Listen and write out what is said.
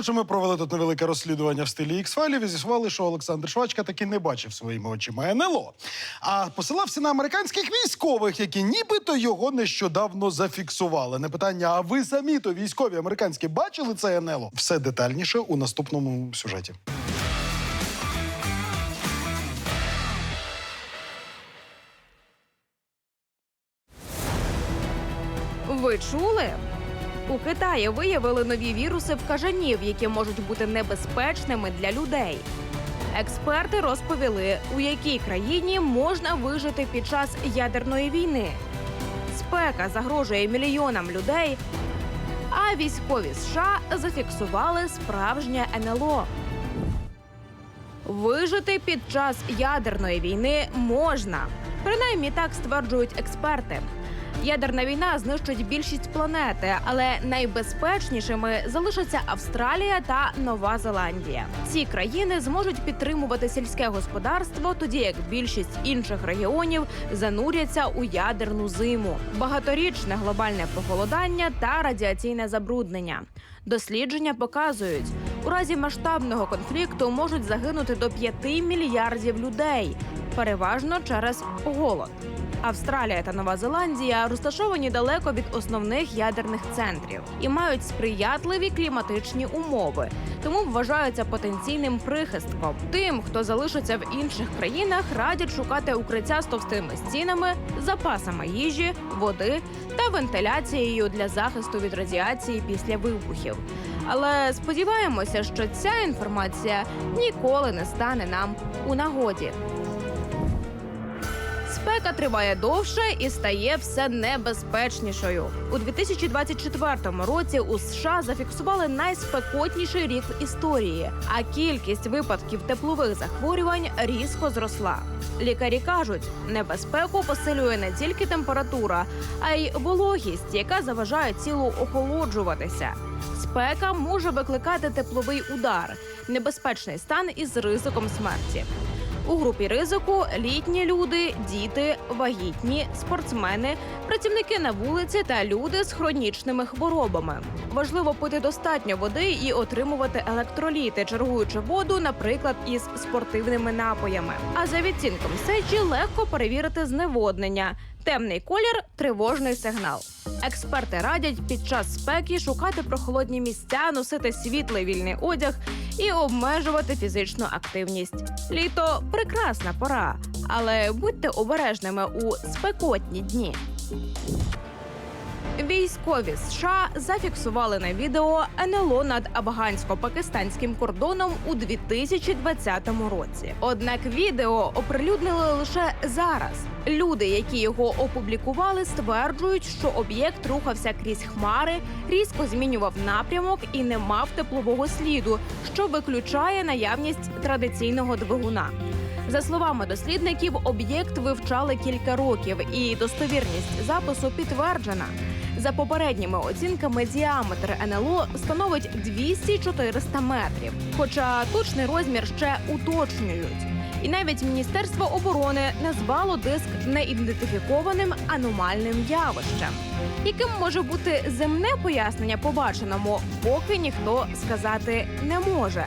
Коротше, ми провели тут невелике розслідування в стилі X-файлів і з'ясували, що Олександр Швачка таки не бачив своїми очима НЛО, а посилався на американських військових, які нібито його нещодавно зафіксували. Не питання, а ви самі то військові американські бачили це НЛО? Все детальніше у наступному сюжеті. Ви чули? У Китаї виявили нові віруси в кажанів, які можуть бути небезпечними для людей. Експерти розповіли, у якій країні можна вижити під час ядерної війни. Спека загрожує мільйонам людей, а військові США зафіксували справжнє НЛО. Вижити під час ядерної війни можна. Принаймні так стверджують експерти. Ядерна війна знищить більшість планети, але найбезпечнішими залишаться Австралія та Нова Зеландія. Ці країни зможуть підтримувати сільське господарство, тоді як більшість інших регіонів зануряться у ядерну зиму, багаторічне глобальне похолодання та радіаційне забруднення. Дослідження показують, у разі масштабного конфлікту можуть загинути до 5 мільярдів людей, переважно через голод. Австралія та Нова Зеландія розташовані далеко від основних ядерних центрів і мають сприятливі кліматичні умови, тому вважаються потенційним прихистком. Тим, хто залишиться в інших країнах, радять шукати укриття з товстими стінами, запасами їжі, води та вентиляцією для захисту від радіації після вибухів. Але сподіваємося, що ця інформація ніколи не стане нам у нагоді. Спека триває довше і стає все небезпечнішою. У 2024 році у США зафіксували найспекотніший рік в історії, а кількість випадків теплових захворювань різко зросла. Лікарі кажуть, небезпеку посилює не тільки температура, а й вологість, яка заважає тілу охолоджуватися. Спека може викликати тепловий удар, небезпечний стан із ризиком смерті. У групі ризику літні люди, діти, вагітні, спортсмени, працівники на вулиці та люди з хронічними хворобами. Важливо пити достатньо води і отримувати електроліти, чергуючи воду, наприклад, із спортивними напоями. А за відцінком сечі легко перевірити зневоднення. Темний колір тривожний сигнал. Експерти радять під час спеки шукати прохолодні місця, носити світлий вільний одяг і обмежувати фізичну активність. Літо прекрасна пора, але будьте обережними у спекотні дні. Військові США зафіксували на відео НЛО над афгансько-пакистанським кордоном у 2020 році. Однак відео оприлюднили лише зараз. Люди, які його опублікували, стверджують, що об'єкт рухався крізь хмари, різко змінював напрямок і не мав теплового сліду, що виключає наявність традиційного двигуна. За словами дослідників, об'єкт вивчали кілька років, і достовірність запису підтверджена. За попередніми оцінками, діаметр НЛО становить 200-400 метрів. Хоча точний розмір ще уточнюють. І навіть Міністерство оборони назвало диск неідентифікованим аномальним явищем. Яким може бути земне пояснення побаченому, поки ніхто сказати не може.